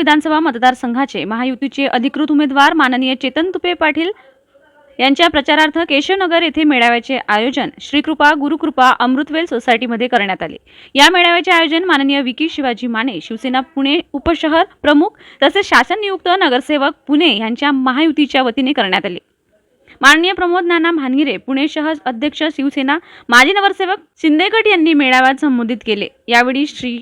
विधानसभा मतदारसंघाचे महायुतीचे अधिकृत उमेदवार माननीय चेतन तुपे पाटील यांच्या प्रचारार्थ केशवनगर येथे मेळाव्याचे आयोजन श्रीकृपा गुरुकृपा अमृतवेल सोसायटीमध्ये करण्यात आले. या मेळाव्याचे आयोजन माननीय विकी शिवाजी माने शिवसेना पुणे उपशहर प्रमुख तसेच शासन नियुक्त नगरसेवक पुणे यांच्या महायुतीच्या वतीने करण्यात आले. माननीय प्रमोद नाना भानगिरे पुणे शहर अध्यक्ष शिवसेना माजी नगरसेवक शिंदेगट यांनी मेळाव्यात संबोधित केले. यावेळी श्री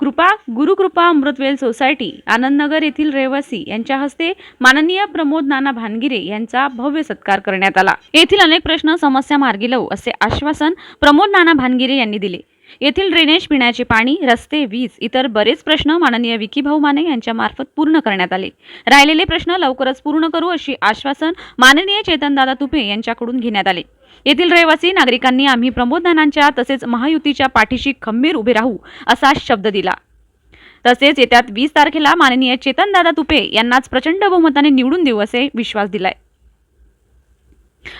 कृपा गुरुकृपा अमृतवेल सोसायटी आनंदनगर येथील रहिवासी यांच्या हस्ते माननीय प्रमोद नाना भानगिरे यांचा भव्य सत्कार करण्यात आला. येथील अनेक प्रश्न समस्या मार्गी लावू असे आश्वासन प्रमोद नाना भानगिरे यांनी दिले. येथील ड्रेनेज पिण्याचे पाणी रस्ते वीज इतर बरेच प्रश्न माननीय विकीभाऊ माने यांच्यामार्फत पूर्ण करण्यात आले. राहिलेले प्रश्न लवकरच पूर्ण करू अशी आश्वासन माननीय चेतनदादा तुपे यांच्याकडून घेण्यात आले. येथील रहिवासी नागरिकांनी आम्ही प्रमोदनानांच्या तसेच महायुतीच्या पाठीशी खंबीर उभे राहू असा शब्द दिला. तसेच येत्या वीस तारखेला माननीय चेतनदादा तुपे यांनाच प्रचंड बहुमताने निवडून देऊ असे विश्वास दिलाय.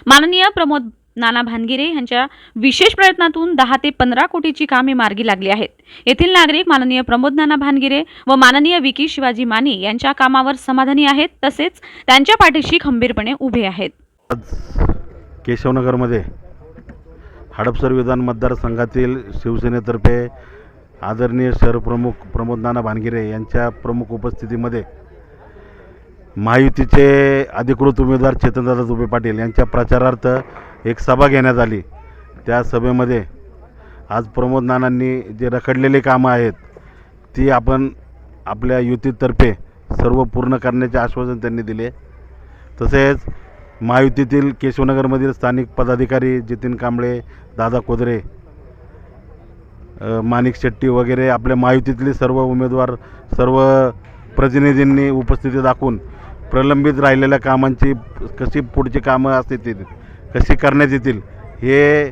माननीय प्रमोद नाना भानगिरे यांच्या विशेष प्रयत्नातून दहा ते पंधरा कोटीची कामे मार्गी लागली आहेत. येथील नागरिक माननीय प्रमोद नाना भानगिरे व माननीय विकी शिवाजी माने यांच्या कामावर समाधानी आहेत तसेच त्यांच्या पाठीशी खंबीरपणे उभे आहेत. आज केशवनगरमध्ये हडपसर विधान मतदारसंघातील शिवसेनेतर्फे आदरणीय शहरप्रमुख प्रमोद नाना भानगिरे यांच्या प्रमुख उपस्थितीमध्ये महायुतीचे अधिकृत उमेदवार चेतनदादा दुबे पाटील यांच्या प्रचारार्थ एक सभा घेण्यात आली. त्या सभेमध्ये आज प्रमोद नानांनी जे रखडलेली कामं आहेत ती आपण आपल्या युतीतर्फे सर्व पूर्ण करण्याचे आश्वासन त्यांनी दिले. तसेच महायुतीतील केशवनगरमधील स्थानिक पदाधिकारी जितीन कांबळे दादा कोदरे माणिक शेट्टी वगैरे आपल्या महायुतीतले सर्व उमेदवार सर्व प्रतिनिधींनी उपस्थिती दाखवून प्रलंबित राहिलेल्या कामांची कशी पुढची कामं असतील कशी करण्यात येतील हे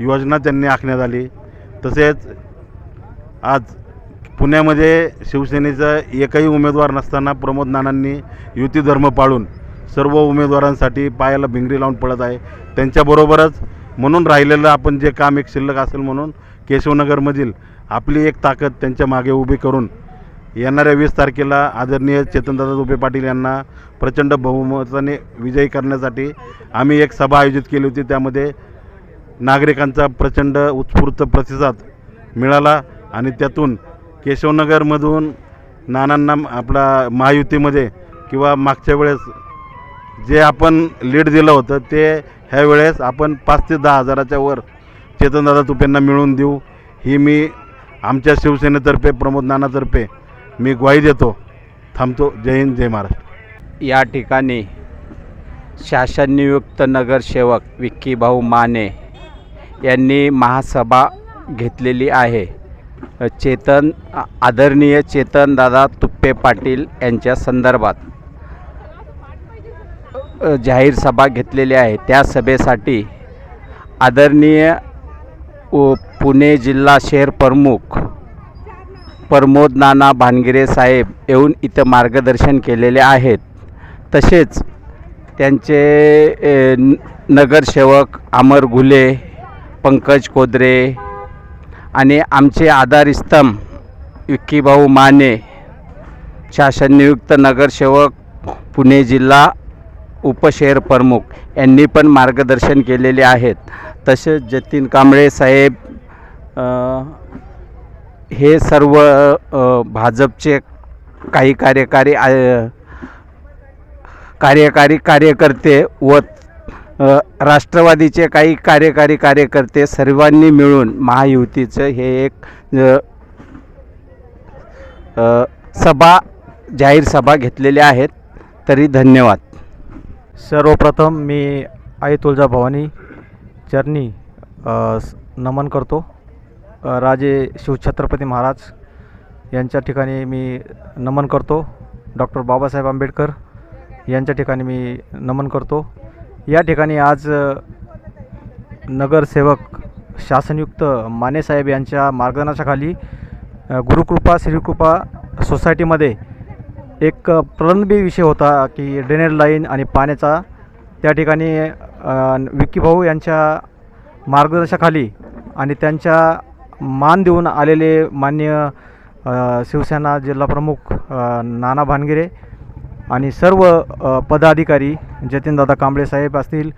योजना त्यांनी आखण्यात आली. तसेच आज पुण्यामध्ये शिवसेनेचा एकही उमेदवार नसताना प्रमोद नानांनी युती धर्म पाळून सर्व उमेदवारांसाठी पायाला भिंगरी लावून पडत आहे. त्यांच्याबरोबरच म्हणून राहिलेलं आपण जे काम एक शिल्लक असेल म्हणून केशवनगरमधील आपली एक ताकद त्यांच्या मागे उभी करून येणाऱ्या वीस तारखेला आदरणीय चेतनदादा दुबे पाटील यांना प्रचंड बहुमताने विजयी करण्यासाठी आम्ही एक सभा आयोजित केली होती. त्यामध्ये नागरिकांचा प्रचंड उत्स्फूर्त प्रतिसाद मिळाला आणि त्यातून केशवनगरमधून नानांना आपला महायुतीमध्ये किंवा मागच्या वेळेस जे आपण लीड दिलं होतं ते ह्या वेळेस आपण पाच ते दहा हजाराच्या वर चेतनदादा तुपेंना मिळवून देऊ. ही मी आमच्या शिवसेनेतर्फे प्रमोद नानातर्फे मी ग्वाही देतो. थांबतो. जय हिंद जय महाराष्ट्र. या ठिकाणी शासन नियुक्त नगरसेवक विक्कीभाऊ माने यांनी महासभा घेतलेली आहे. चेतन आदरणीय आदरणीय चेतनदादा तुप्पे पाटील यांच्या संदर्भात जाहीर सभा घेतलेली आहे. त्या सभेसाठी आदरणीय उ- पुणे जिल्हा शहर प्रमुख प्रमोद नाना भानगिरे साहेब येऊन इथं मार्गदर्शन केलेले आहेत. तसेच त्यांचे न- नगरसेवक अमर घुले पंकज कोदरे आणि आमचे आधारस्तंभ विक्कीभाऊ माने शासन नियुक्त नगरसेवक पुणे जिल्हा उपशहर प्रमुख यांनी पण मार्गदर्शन केलेले आहेत. तसेच जतीन कांबळे साहेब हे सर्व भाजपचे काही कार्यकारी आय- कार्यकारी कार्यकर्ते व राष्ट्रवादीचे काही कार्यकारी कार्यकर्ते सर्वांनी मिळून महायुतीचं हे एक सभा जाहीर सभा घेतलेल्या आहेत. तरी धन्यवाद. सर्वप्रथम मी आई तुळजाभवानी चरणी नमन करतो. राजे शिवछत्रपती महाराज यांच्या ठिकाणी मी नमन करतो. डॉक्टर बाबासाहेब आंबेडकर यांच्या ठिकाणी मी नमन करतो. या ठिकाणी आज नगरसेवक शासनयुक्त मानेसाहेब यांच्या मार्गदर्शनाखाली गुरुकृपा श्रीकृपा सोसायटीमध्ये एक प्रलंबी विषय होता की ड्रेनेज लाईन आणि पाण्याचा. त्या ठिकाणी विक्की भाऊ यांच्या मार्गदर्शनाखाली आणि त्यांच्या मान देऊन आलेले मान्य शिवसेना जिल्हाप्रमुख नाना भानगिरे आणि सर्व पदाधिकारी जतीनदादा कांबळे साहेब असतील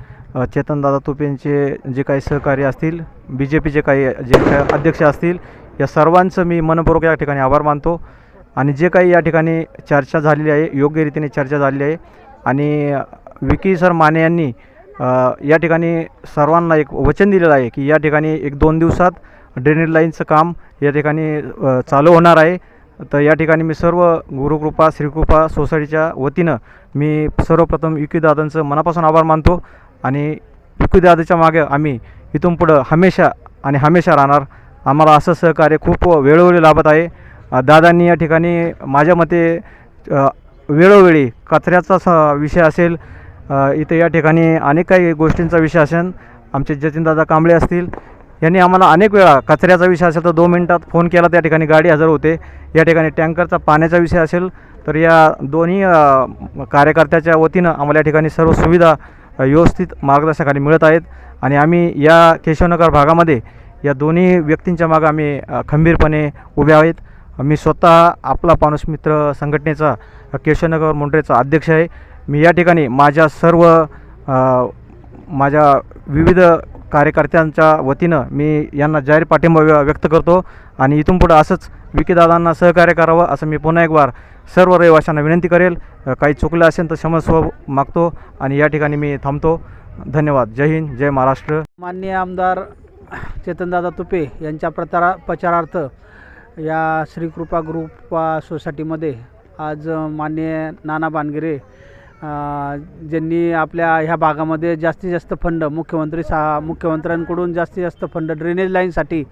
चेतनदादा तुपेंचे जे काही सहकारी असतील बी जे पीचे काही जे काही अध्यक्ष असतील या सर्वांचं मी मनपूर्वक या ठिकाणी आभार मानतो. आणि जे काही या ठिकाणी चर्चा झालेली आहे योग्य रीतीने चर्चा झालेली आहे आणि विकी सर माने यांनी या ठिकाणी सर्वांना एक वचन दिलेलं आहे की या ठिकाणी एक दोन दिवसात ड्रेनेज लाईनचं काम या ठिकाणी चालू होणार आहे. तर या ठिकाणी मी सर्व गुरुकृपा श्रीकृपा सोसायटीच्या वतीनं मी सर्वप्रथम युकीदादांचं मनापासून आभार मानतो आणि युकीदादाच्या मागे आम्ही इथून पुढं हमेशा आणि हमेशा राहणार. आम्हाला असं सहकार्य खूप वेळोवेळी लाभत आहे. दादांनी या ठिकाणी माझ्या मते वेळोवेळी कचऱ्याचा स विषय असेल इथे या ठिकाणी अनेक काही गोष्टींचा विषय असेल. आमचे जतीनदादा कांबळे असतील यांनी आम्हाला अनेक वेळा कचऱ्याचा विषय असेल तर दोन मिनटात फोन केला. त्या ठिकाणी गाडी हजर होते. या ठिकाणी टँकरचा पाण्याचा विषय असेल तर या दोन्ही कार्यकर्त्याच्या वतीनं आम्हाला या ठिकाणी सर्व सुविधा व्यवस्थित मार्गदर्शकाने मिळत आहेत. आणि आम्ही या केशवनगर भागामध्ये या दोन्ही व्यक्तींच्या मागं आम्ही खंबीरपणे उभे आहेत. मी स्वतः आपला पाणूस मित्र संघटनेचा केशवनगर मुंड्रेचा अध्यक्ष आहे. मी या ठिकाणी माझ्या सर्व माझ्या विविध कार्यकर्त्यांच्या वतीनं मी यांना जाहीर पाठिंबा व्य- व्यक्त करतो आणि इथून पुढं असंच विकीदादांना सहकार्य करावं असं मी पुन्हा एक बार सर्व रहिवाशांना विनंती करेल. काही चुकलं असेल तर क्षमस्व मागतो आणि या ठिकाणी मी थांबतो. धन्यवाद. जय हिंद जय महाराष्ट्र. माननीय आमदार चेतनदादा तुपे यांच्या प्रचारा प्रचारार्थ या श्रीकृपा ग्रुप सोसायटीमध्ये आज माननीय नाना बानगिरे ज्यांनी आपल्या ह्या भागामध्ये जास्तीत जास्त फंड मुख्यमंत्री सा मुख्यमंत्र्यांकडून जास्तीत जास्त फंड ड्रेनेज लाईनसाठी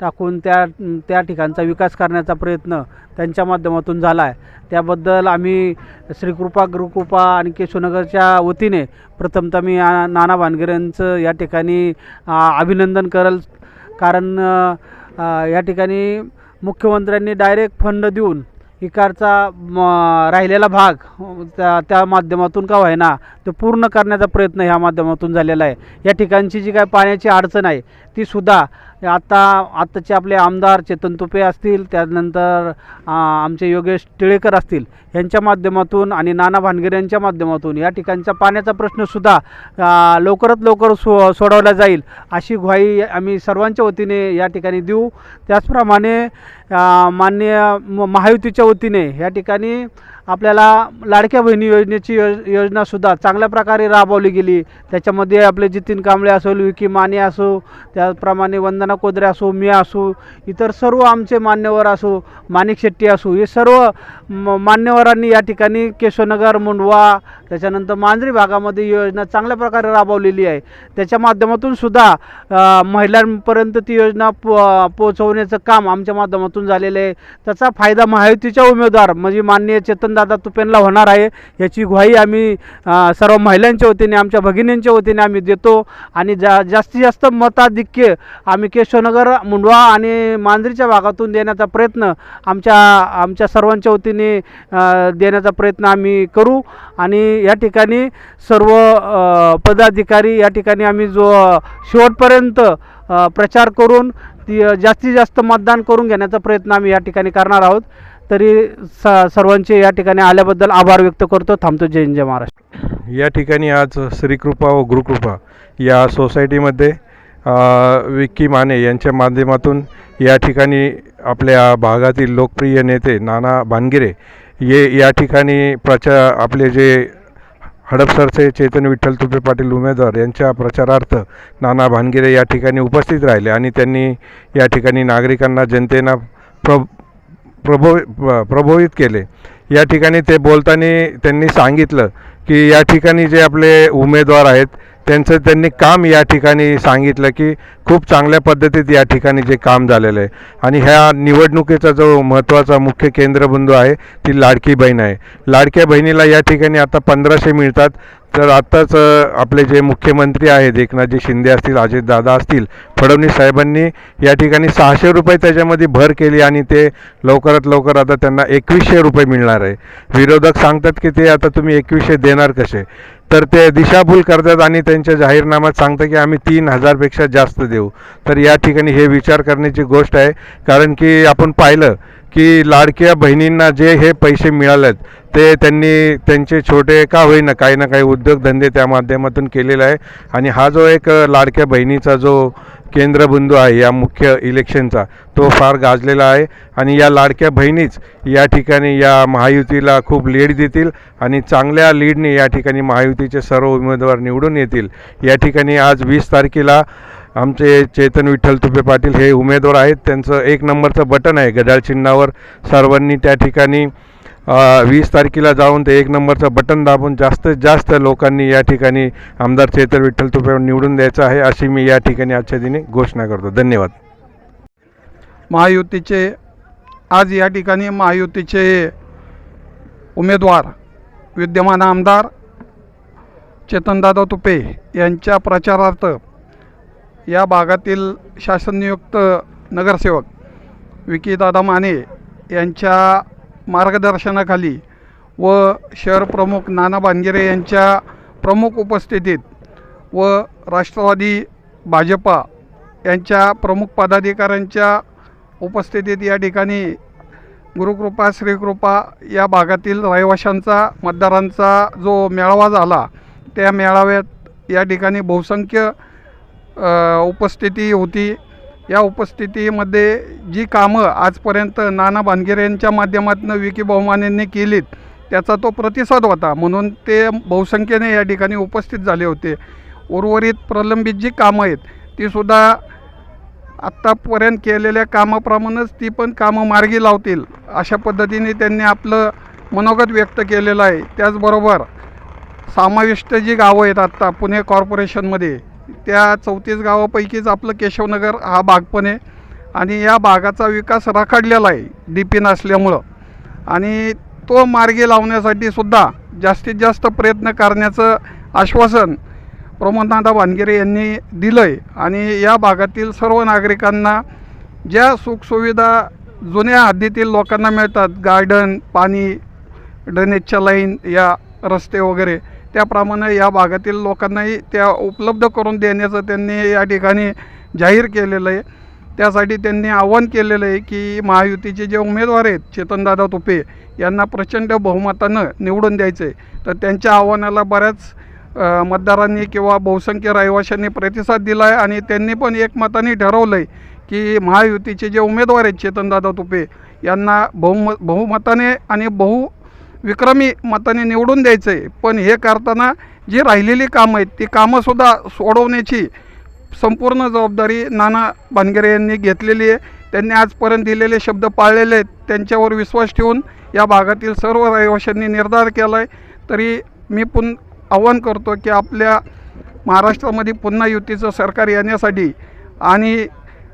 टाकून त्या त्या ठिकाणचा विकास करण्याचा प्रयत्न त्यांच्या माध्यमातून झाला आहे त्याबद्दल आम्ही श्रीकृपा गुरुकृपा आणि केशवनगरच्या वतीने प्रथमतः मी नाना भानगिरेंचं या ठिकाणी अभिनंदन करेल. कारण या ठिकाणी मुख्यमंत्र्यांनी डायरेक्ट फंड देऊन इकारचा म, राहिलेला भाग त्या त्या माध्यमातून का व्हायना तो पूर्ण करण्याचा प्रयत्न ह्या माध्यमातून झालेला आहे. या ठिकाणची जी काय पाण्याची अडचण आहे ती सुद्धा आत्ताचे आपले आमदार चेतन तुपे असतील त्यानंतर आमचे योगेश टिळेकर असतील यांच्या माध्यमातून आणि नाना भानगिरे यांच्या माध्यमातून या ठिकाणचा पाण्याचा प्रश्नसुद्धा लवकरात लवकर सो सोडवला जाईल अशी ग्वाही आम्ही सर्वांच्या वतीने या ठिकाणी देऊ. त्याचप्रमाणे माननीय म- महायुतीच्या वतीने या ठिकाणी आपल्याला लाडक्या बहिणी योजनेची यो योजनासुद्धा चांगल्या प्रकारे राबवली गेली. त्याच्यामध्ये आपले जितीन कांबळे असो विकी माने असो त्याचप्रमाणे वंदना कोदरे असो मी असो इतर सर्व आमचे मान्यवर असो माणिक शेट्टी असो हे सर्व म मान्यवरांनी या ठिकाणी केशवनगर मुंडवा त्याच्यानंतर मांजरी भागामध्ये ही योजना चांगल्या प्रकारे राबवलेली आहे. त्याच्या माध्यमातून सुद्धा महिलांपर्यंत ती योजना पो पोचवण्याचं काम आमच्या माध्यमातून झालेलं आहे. त्याचा फायदा महायुतीच्या उमेदवार म्हणजे माननीय चेतनदादा तुपेनला होणार आहे. याची ग्वाही आम्ही सर्व महिलांच्या वतीने आमच्या भगिनींच्या वतीने आम्ही देतो. आणि जा जास्तीत जास्त मताधिक्य आम्ही केशवनगर मुंडवा आणि मांजरीच्या भागातून देण्याचा प्रयत्न आमच्या आमच्या सर्वांच्या वतीने देण्याचा प्रयत्न आम्ही करू. आणि या ठिकाणी सर्व पदाधिकारी या ठिकाणी आम्ही जो शेवटपर्यंत प्रचार करून ती जास्तीत जास्त मतदान करून घेण्याचा प्रयत्न आम्ही या ठिकाणी करणार आहोत. तरी स सर्वांचे या ठिकाणी आल्याबद्दल आभार व्यक्त करतो. थांबतो. जय हिंद जय महाराष्ट्र. या ठिकाणी आज श्रीकृपा व गुरुकृपा या सोसायटीमध्ये विक्की माने यांच्या माध्यमातून या ठिकाणी आपल्या भागातील लोकप्रिय नेते नाना भानगिरे ये या ठिकाणी प्रचार आपले जे हडपसरचे चेतन विठ्ठल तुपे पाटील उमेदवार यांच्या प्रचारार्थ नाना भानगिरे या ठिकाणी उपस्थित राहिले आणि त्यांनी या ठिकाणी नागरिकांना जनतेना प्र प्रभो प्रभावित केले. या ठिकाणी ते बोलताना त्यांनी सांगितलं की या ठिकाणी जे आपले उमेदवार आहेत त्यांचं त्यांनी काम या ठिकाणी सांगितलं की खूप चांगल्या पद्धतीत या ठिकाणी जे काम झालेलं आहे. आणि ह्या निवडणुकीचा जो महत्त्वाचा मुख्य केंद्रबिंदू आहे ती लाडकी बहीण आहे. लाडक्या बहिणीला या ठिकाणी आता पंधराशे मिळतात. तर आत्ताच आपले जे मुख्यमंत्री आहेत एकनाथजी शिंदे असतील अजितदादा असतील फडणवीस साहेबांनी या ठिकाणी सहाशे रुपये त्याच्यामध्ये भर केली आणि ते लवकरात लवकर आता त्यांना एकवीसशे रुपये मिळणार आहे. विरोधक सांगतात की ते आता तुम्ही एकवीसशे देणार कसे? तर ते दिशाभूल करतात आणि त्यांच्या जाहीरनाम्यात सांगतात की आम्ही तीन हजारपेक्षा जास्त देऊ. तर या ठिकाणी हे विचार करण्याची गोष्ट आहे. कारण की आपण पाहिलं की लाडक्या बहिणींना जे हे पैसे मिळालेत ते त्यांनी त्यांचे छोटे का होईना काही ना काही उद्योगधंदे त्या माध्यमातून केलेला आहे. आणि हा जो एक लाडक्या बहिणीचा जो केंद्रबिंदू आहे या मुख्य इलेक्शनचा तो फार गाजलेला आहे. आणि या लाडक्या बहिणीच या ठिकाणी या महायुतीला खूप लीड देतील आणि चांगल्या लीडने या ठिकाणी महायुतीचे सर्व उमेदवार निवडून येतील. या ठिकाणी आज वीस तारखेला आमचे चेतन विठ्ठल तुपे पाटील हे उमेदवार आहेत. त्यांचं एक नंबरचं बटन आहे गडाळ चिन्हावर. सर्वांनी त्या ठिकाणी वीस तारखेला जाऊन ते एक नंबरचं बटन दाबून जास्तीत जास्त लोकांनी या ठिकाणी आमदार चेतन विठ्ठल तुपे निवडून द्यायचं आहे अशी मी या ठिकाणी आजच्या दिनी घोषणा करतो. धन्यवाद. महायुतीचे आज या ठिकाणी महायुतीचे उमेदवार विद्यमान आमदार चेतनदादा तुपे यांच्या प्रचारार्थ या भागातील शासननियुक्त नगरसेवक विकीदादा माने यांच्या मार्गदर्शनाखाली व शहर प्रमुख नाना बांगेरे यांच्या प्रमुख उपस्थितीत व राष्ट्रवादी भाजपा यांच्या प्रमुख पदाधिकाऱ्यांच्या उपस्थितीत या ठिकाणी गुरुकृपा श्रीकृपा या भागातील रहिवाशांचा मतदारांचा जो मेळावा झाला त्या मेळाव्यात या ठिकाणी बहुसंख्य उपस्थिती होती. या उपस्थितीमध्ये जी कामं आजपर्यंत नाना भानगिरे यांच्या माध्यमातून विकी बहुमानेंनी केलीत त्याचा तो प्रतिसाद होता. म्हणून ते बहुसंख्येने या ठिकाणी उपस्थित झाले होते. उर्वरित प्रलंबित जी कामं आहेत तीसुद्धा आत्तापर्यंत केलेल्या कामाप्रमाणेच ती पण कामं मार्गी लावतील अशा पद्धतीने त्यांनी आपलं मनोगत व्यक्त केलेलं आहे. त्याचबरोबर समाविष्ट जी गावं आहेत आत्ता पुणे कॉर्पोरेशनमध्ये त्या चौतीस गावापैकीच आपलं केशवनगर हा भाग पण आहे. आणि या भागाचा विकास राखाडलेला आहे डी पी नसल्यामुळं. आणि तो मार्गी लावण्यासाठी सुद्धा जास्तीत जास्त प्रयत्न करण्याचं आश्वासन प्रमोदनाथा भानगिरे यांनी दिलं आहे आणि या भागातील सर्व नागरिकांना ज्या सुखसुविधा जुन्या हद्दीतील लोकांना मिळतात गार्डन पाणी ड्रेनेजच्या लाईन या रस्ते वगैरे त्याप्रमाणे या भागातील लोकांनाही त्या उपलब्ध करून देण्याचं त्यांनी या ठिकाणी जाहीर केलेलं आहे. त्यासाठी त्यांनी आव्हान केलेलं आहे की महायुतीचे जे उमेदवार आहेत चेतनदादा तुपे यांना प्रचंड बहुमतानं निवडून द्यायचं आहे तर त्यांच्या आव्हानाला बऱ्याच मतदारांनी किंवा बहुसंख्य रहिवाशांनी प्रतिसाद दिला आहे आणि त्यांनी पण एकमताने ठरवलं आहे की महायुतीचे जे उमेदवार आहेत चेतनदादा तुपे यांना बहुम बहुमताने आणि बहु विक्रमी मताने निवडून द्यायचं आहे पण हे करताना जी राहिलेली कामं आहेत ती कामंसुद्धा सोडवण्याची संपूर्ण जबाबदारी नाना भानगरे यांनी घेतलेली आहे. त्यांनी आजपर्यंत दिलेले शब्द पाळलेले आहेत. त्यांच्यावर विश्वास ठेवून या भागातील सर्व रहिवाशांनी निर्धार केला आहे तरी मी पुन आव्हान करतो की आपल्या महाराष्ट्रामध्ये पुन्हा युतीचं सरकार येण्यासाठी आणि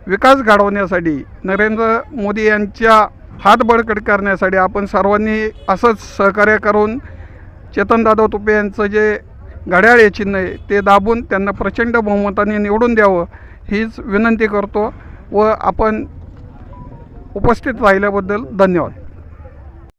विकास घडवण्यासाठी नरेंद्र मोदी यांच्या हात बळकट करण्यासाठी आपण सर्वांनी असंच सहकार्य करून चेतनदादा तुपे यांचं जे घड्याळ हे चिन्ह आहे ते दाबून त्यांना प्रचंड बहुमताने निवडून द्यावं हीच विनंती करतो व आपण उपस्थित राहिल्याबद्दल धन्यवाद.